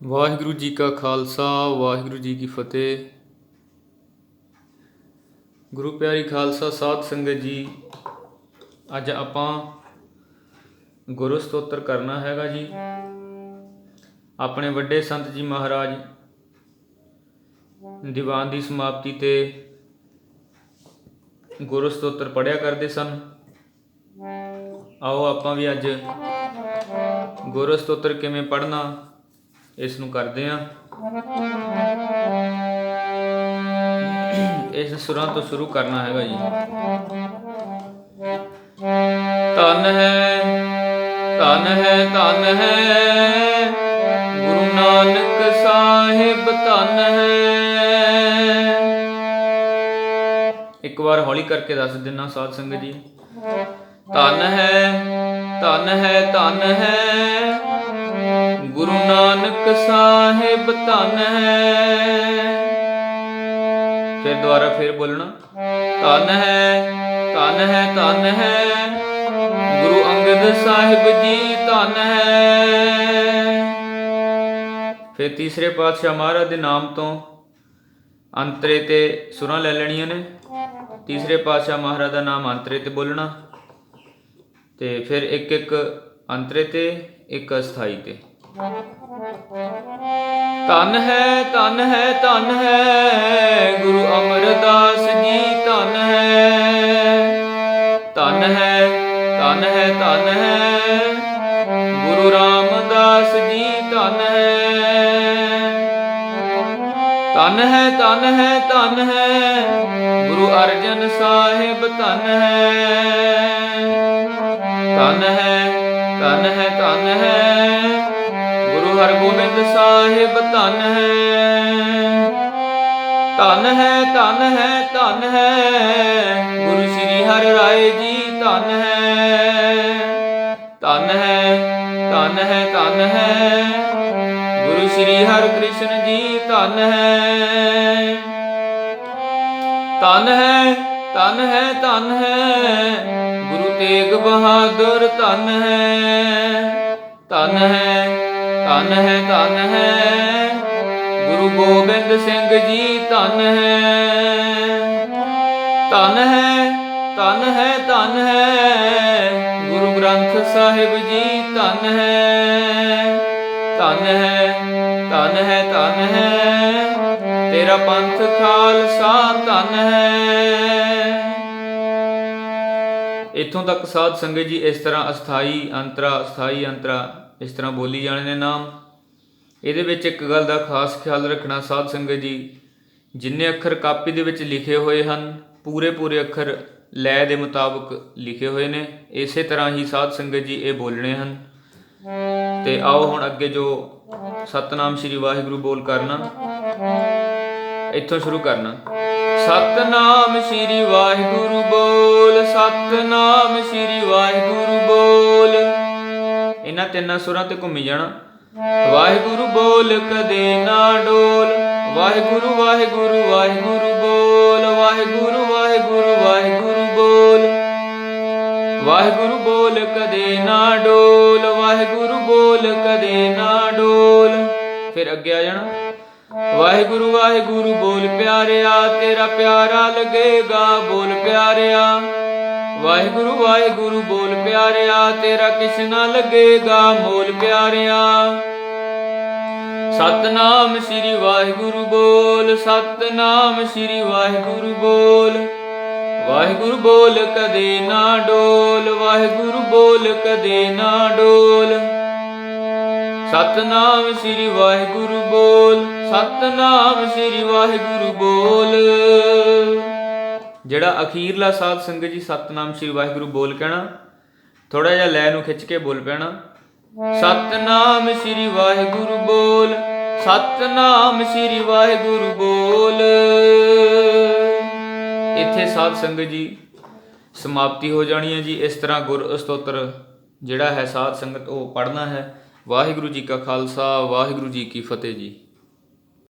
ਵਾਹਿਗੁਰੂ ਜੀ ਕਾ ਖਾਲਸਾ, ਵਾਹਿਗੁਰੂ ਜੀ ਕੀ ਫਤਿਹ। ਗੁਰੂ ਪਿਆਰੀ ਖਾਲਸਾ ਸਾਧ ਸੰਗਤ ਜੀ, ਅੱਜ ਆਪਾਂ ਗੁਰੂ ਸਤੋਤਰ ਕਰਨਾ ਹੈਗਾ ਜੀ। ਆਪਣੇ ਵੱਡੇ ਸੰਤ ਜੀ ਮਹਾਰਾਜ ਦੀਵਾਨ ਦੀ ਸਮਾਪਤੀ ਤੇ ਗੁਰੂ ਸਤੋਤਰ ਪੜਿਆ ਕਰਦੇ ਸਨ। ਆਓ ਆਪਾਂ ਵੀ ਅੱਜ ਗੁਰੂ ਸਤੋਤਰ ਕਿਵੇਂ ਪੜਨਾ ਇਸ ਨੂੰ ਕਰਦੇ ਆਂ। ਇਸ ਸੁਰਾਂ ਤੋਂ ਸ਼ੁਰੂ ਕਰਨਾ ਹੈਗਾ ਜੀ। ਤਨ ਹੈ ਤਨ ਹੈ ਤਨ ਹੈ। ਗੁਰੂ ਨਾਨਕ ਸਾਹਿਬ ਤਨ ਹੈ। ਇੱਕ ਵਾਰ ਹੌਲੀ ਕਰਕੇ ਦੱਸ ਦਿਨਾ ਸਾਧ ਸੰਗਤ ਜੀ। ਤਨ ਹੈ ਤਨ ਹੈ ਤਨ ਹੈ। ਗੁਰੂ ਨਾਨਕ ਸਾਹਿਬ ਧਨ ਹੈ। ਫਿਰ ਦੁਬਾਰਾ ਫਿਰ ਬੋਲਣਾ। ਧਨ ਹੈ ਧਨ ਹੈ ਧਨ ਹੈ। ਗੁਰੂ ਅੰਗਦ ਸਾਹਿਬ ਜੀ ਧਨ ਹੈ। ਫਿਰ ਤੀਸਰੇ ਪਾਤਸ਼ਾਹ ਮਹਾਰਾਜ ਦੇ ਨਾਮ ਤੋਂ ਅੰਤਰੇ ਤੇ ਸੁਰਾਂ ਲੈ ਲੈਣੀਆਂ ਨੇ। ਤੀਸਰੇ ਪਾਤਸ਼ਾਹ ਮਹਾਰਾਜ ਦਾ ਨਾਮ ਅੰਤਰੇ ਤੇ ਬੋਲਣਾ। ਤੇ ਫਿਰ ਇੱਕ ਇੱਕ ਅੰਤਰੇ ਤੇ, ਇੱਕ ਅਸਥਾਈ ਤੇ। ਧਨ ਹੈ ਧਨ ਹੈ ਧਨ ਹੈ। ਗੁਰੂ ਅਮਰਦਾਸ ਜੀ, ਧਨ ਹੈ। ਧਨ ਹੈ ਧਨ ਹੈ ਧਨ ਹੈ। ਗੁਰੂ ਰਾਮਦਾਸ ਜੀ, ਧਨ ਹੈ। ਧਨ ਹੈ ਧਨ ਹੈ ਧਨ ਹੈ। ਗੁਰੂ ਅਰਜਨ ਸਾਹਿਬ, ਧਨ ਹੈ। ਧਨ ਹੈ ਧਨ ਹੈ ਧਨ ਹੈ। ਹਰਗੋਬਿੰਦ ਸਾਹਿਬ ਧਨ ਹੈ। ਧਨ ਹੈ ਧਨ ਹੈ ਧਨ ਹੈ। ਗੁਰੂ ਸ੍ਰੀ ਹਰਿ ਰਾਏ ਜੀ ਧਨ ਹੈ। ਧਨ ਹੈ ਧਨ ਹੈ ਧਨ ਹੈ। ਗੁਰੂ ਸ੍ਰੀ ਹਰਿ ਕ੍ਰਿਸ਼ਨ ਜੀ ਧਨ ਹੈ। ਧਨ ਹੈ ਧਨ ਹੈ ਧਨ ਹੈ। ਗੁਰੂ ਤੇਗ ਬਹਾਦਰ ਧਨ ਹੈ। ਧਨ ਹੈ। ਧਨ ਹੈ ਧਨ ਹੈ। ਗੁਰੂ ਗੋਬਿੰਦ ਸਿੰਘ ਜੀ, ਧਨ ਹੈ। ਧਨ ਹੈ ਧਨ ਹੈ ਧਨ ਹੈ। ਗੁਰੂ ਗ੍ਰੰਥ ਸਾਹਿਬ ਜੀ, ਧਨ ਹੈ। ਧਨ ਹੈ ਧਨ ਹੈ ਧਨ ਹੈ। ਤੇਰਾ ਪੰਥ ਖਾਲਸਾ ਧਨ ਹੈ। ਇਥੋਂ ਤੱਕ ਸਾਧ ਸੰਗਤ ਜੀ, ਇਸ ਤਰ੍ਹਾਂ ਅਸਥਾਈ ਅੰਤਰਾ ਅਸਥਾਈ ਅੰਤਰਾ ਇਸ ਤਰ੍ਹਾਂ ਬੋਲੀ ਜਾਣੇ ਨੇ ਨਾਮ। ਇਹਦੇ ਵਿੱਚ ਇੱਕ ਗੱਲ ਦਾ ਖਾਸ ਖਿਆਲ ਰੱਖਣਾ ਸਾਧ ਸੰਗਤ ਜੀ, ਜਿੰਨੇ ਅੱਖਰ ਕਾਪੀ ਦੇ ਵਿੱਚ ਲਿਖੇ ਹੋਏ ਹਨ ਪੂਰੇ ਪੂਰੇ ਅੱਖਰ ਲੈ ਦੇ ਮੁਤਾਬਕ ਲਿਖੇ ਹੋਏ ਨੇ। ਇਸੇ ਤਰ੍ਹਾਂ ਹੀ ਸਾਧ ਸੰਗਤ ਜੀ ਇਹ ਬੋਲਣੇ ਹਨ। ਤੇ ਆਓ ਹੁਣ ਅੱਗੇ ਜੋ ਸਤਨਾਮ ਸ੍ਰੀ ਵਾਹਿਗੁਰੂ ਬੋਲ ਕਰਨਾ। ਇੱਥੋਂ ਸ਼ੁਰੂ ਕਰਨਾ। ਸਤਨਾਮ ਸ੍ਰੀ ਵਾਹਿਗੁਰੂ ਬੋਲ, ਸਤਨਾਮ ਸ੍ਰੀ ਵਾਹਿਗੁਰੂ ਬੋਲ। ਇਹਨਾਂ ਤਿੰਨਾਂ ਸੁਰਾਂ ਤੇ ਘੁੰਮੀ ਜਾਣਾ। ਵਾਹਿਗੁਰੂ ਬੋਲ ਕਦੇ ਨਾ ਡੋਲ। ਵਾਹਿਗੁਰੂ ਵਾਹਿਗੁਰੂ ਵਾਹਿਗੁਰੂ ਬੋਲ। ਵਾਹਿਗੁਰੂ ਵਾਹਿਗੁਰੂ ਵਾਹਿਗੁਰੂ ਬੋਲ। ਵਾਹਿਗੁਰੂ ਬੋਲ ਕਦੇ ਨਾ ਡੋਲ। ਵਾਹਿਗੁਰੂ ਬੋਲ ਕਦੇ ਨਾ ਡੋਲ। ਫਿਰ ਅੱਗੇ ਆ ਜਾਣਾ। ਵਾਹਿਗੁਰੂ ਵਾਹਿਗੁਰੂ ਬੋਲ ਪਿਆਰਿਆ ਤੇਰਾ ਪਿਆਰਾ ਲੱਗੇਗਾ। ਬੋਲ ਪਿਆਰਿਆ। ਵਾਹਿਗੁਰੂ ਵਾਹਿਗੁਰੂ, ਬੋਲ ਪਿਆਰਿਆ, ਤੇਰਾ ਕਿਸ ਨਾ ਲੱਗੇਗਾ, ਮੋਲ ਪਿਆਰਿਆ। ਸਤਨਾਮ ਸ੍ਰੀ ਵਾਹਿਗੁਰੂ ਬੋਲ, ਸਤਨਾਮ ਸ੍ਰੀ ਵਾਹਿਗੁਰੂ ਬੋਲ। ਵਾਹਿਗੁਰੂ ਬੋਲ, ਕਦੇ ਨਾ ਡੋਲ, ਵਾਹਿਗੁਰੂ ਬੋਲ, ਕਦੇ ਨਾ ਡੋਲ। ਸਤਨਾਮ ਸ੍ਰੀ ਵਾਹਿਗੁਰੂ ਬੋਲ, ਸਤਨਾਮ ਸ੍ਰੀ ਵਾਹਿਗੁਰੂ ਬੋਲ। ਜਿਹੜਾ ਅਖੀਰਲਾ ਸਾਧ ਸੰਗਤ ਜੀ ਸਤਨਾਮ ਸ੍ਰੀ ਵਾਹਿਗੁਰੂ ਬੋਲ ਕਹਿਣਾ ਥੋੜਾ ਜਿਹਾ ਲੈ ਨੂੰ ਖਿੱਚ ਕੇ ਬੋਲ ਪੈਣਾ। ਸਤਨਾਮ ਸ੍ਰੀ ਵਾਹਿਗੁਰੂ ਬੋਲ, ਸਤਨਾਮ ਸ੍ਰੀ ਵਾਹਿਗੁਰੂ ਬੋਲ। ਇੱਥੇ ਸਾਧ ਸੰਗਤ ਜੀ ਸਮਾਪਤੀ ਹੋ ਜਾਣੀ ਹੈ ਜੀ। ਇਸ ਤਰ੍ਹਾਂ ਗੁਰ ਸਤੋਤਰ ਜਿਹੜਾ ਹੈ ਸਾਧ ਸੰਗਤ ਉਹ ਪੜ੍ਹਨਾ ਹੈ। ਵਾਹਿਗੁਰੂ ਜੀ ਕਾ ਖਾਲਸਾ, ਵਾਹਿਗੁਰੂ ਜੀ ਕੀ ਫਤਿਹ ਜੀ।